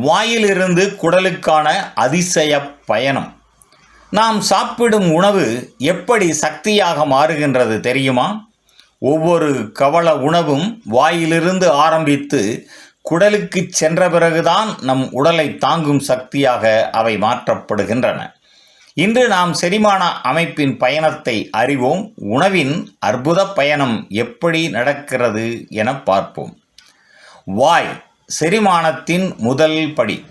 வாயிலிருந்து குடலுக்கான அதிசய பயணம். நாம் சாப்பிடும் உணவு எப்படி சக்தியாக மாறுகின்றது தெரியுமா? ஒவ்வொரு கவள உணவும் வாயிலிருந்து ஆரம்பித்து குடலுக்கு சென்ற பிறகுதான் நம் உடலை தாங்கும் சக்தியாக அவை மாற்றப்படுகின்றன. இன்று நாம் செரிமான அமைப்பின் பயணத்தை அறிவோம். உணவின் அற்புத பயணம் எப்படி நடக்கிறது என பார்ப்போம். வாய் செரிமானத்தின் முதல் படி.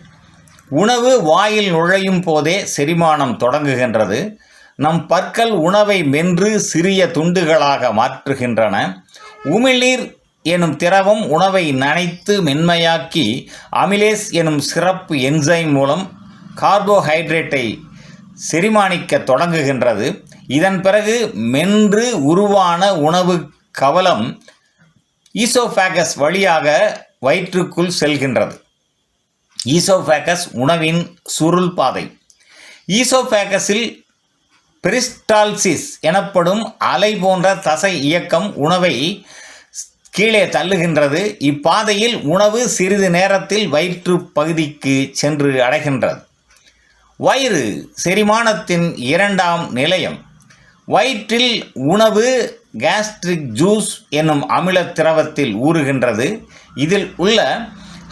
உணவு வாயில் நுழையும் போதே செரிமானம் தொடங்குகின்றது. நம் பற்கள் உணவை மென்று சிறிய துண்டுகளாக மாற்றுகின்றன. உமிழ்நீர் எனும் திரவம் உணவை நனைத்து மென்மையாக்கி அமிலேஸ் எனும் சிறப்பு என்சைம் மூலம் கார்போஹைட்ரேட்டை செரிமானிக்க தொடங்குகின்றது. இதன் பிறகு மென்று உருவான உணவு கவலம் ஈசோஃபேகஸ் வழியாக வயிற்றுக்குள் செல்கின்றது. ஈசோஃபேகஸ் உணவின் சுருள் பாதை. ஈசோஃபேகஸில் பெரிஸ்டால்சிஸ் எனப்படும் அலை போன்ற தசை இயக்கம் உணவை கீழே தள்ளுகின்றது. இப்பாதையில் உணவு சிறிது நேரத்தில் வயிற்று பகுதிக்கு சென்று அடைகின்றது. வயிறு செரிமானத்தின் இரண்டாம் நிலையம். வயிற்றில் உணவு கேஸ்ட்ரிக் ஜூஸ் என்னும் அமில திரவத்தில் ஊறுகின்றது. இதில் உள்ள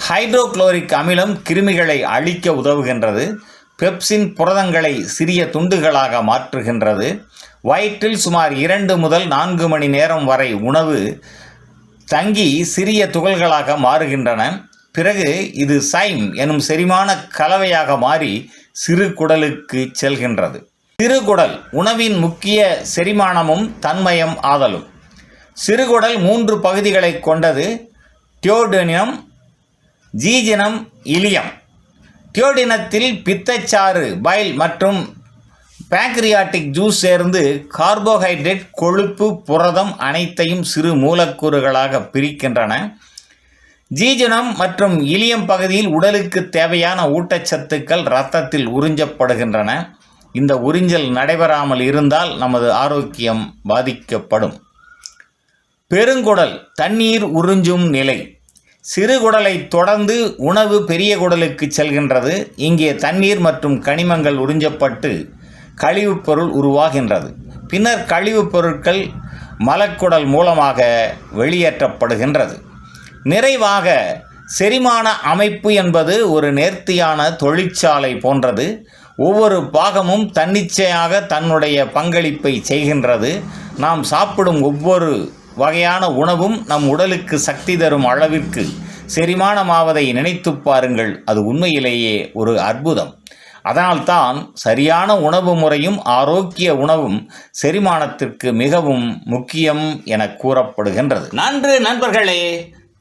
ஹைட்ரோகுளோரிக் அமிலம் கிருமிகளை அழிக்க உதவுகின்றது. பெப்சின் புரதங்களை சிறிய துண்டுகளாக மாற்றுகின்றது. வயிற்றில் சுமார் இரண்டு முதல் நான்கு மணி நேரம் வரை உணவு தங்கி சிறிய துகள்களாக மாறுகின்றன. பிறகு இது சைம் எனும் செரிமான கலவையாக மாறி சிறு குடலுக்கு செல்கின்றது. சிறுகுடல் உணவின் முக்கிய செரிமானமும் தன்மயம் ஆதலும். சிறுகுடல் மூன்று பகுதிகளை கொண்டது டியோடினம் ஜீஜினம் இலியம். டியோடினத்தில் பித்தச்சாறு பைல் மற்றும் பேங்க்ரியாட்டிக் ஜூஸ் சேர்ந்து கார்போஹைட்ரேட் கொழுப்பு புரதம் அனைத்தையும் சிறு மூலக்கூறுகளாக பிரிக்கின்றன. ஜீஜனம் மற்றும் இலியம் பகுதியில் உடலுக்கு தேவையான ஊட்டச்சத்துக்கள் இரத்தத்தில் உறிஞ்சப்படுகின்றன. இந்த உறிஞ்சல் நடைபெறாமல் இருந்தால் நமது ஆரோக்கியம் பாதிக்கப்படும். பெருங்குடல் தண்ணீர் உறிஞ்சும் நிலை. சிறுகுடலை தொடர்ந்து உணவு பெரிய குடலுக்கு செல்கின்றது. இங்கே தண்ணீர் மற்றும் கனிமங்கள் உறிஞ்சப்பட்டு கழிவுப் பொருள் உருவாகின்றது. பின்னர் கழிவுப் பொருட்கள் மலக்குடல் மூலமாக வெளியேற்றப்படுகின்றது. நிறைவாக செரிமான அமைப்பு என்பது ஒரு நேர்த்தியான தொழிற்சாலை போன்றது. ஒவ்வொரு பாகமும் தன்னிச்சையாக தன்னுடைய பங்களிப்பை செய்கின்றது. நாம் சாப்பிடும் ஒவ்வொரு வகையான உணவும் நம் உடலுக்கு சக்தி தரும் அளவிற்கு செரிமானமாவதை நினைத்துப் பாருங்கள். அது உண்மையிலேயே ஒரு அற்புதம். அதனால்தான் சரியான உணவு முறையும் ஆரோக்கிய உணவும் செரிமானத்திற்கு மிகவும் முக்கியம் என கூறப்படுகின்றது. நன்று நண்பர்களே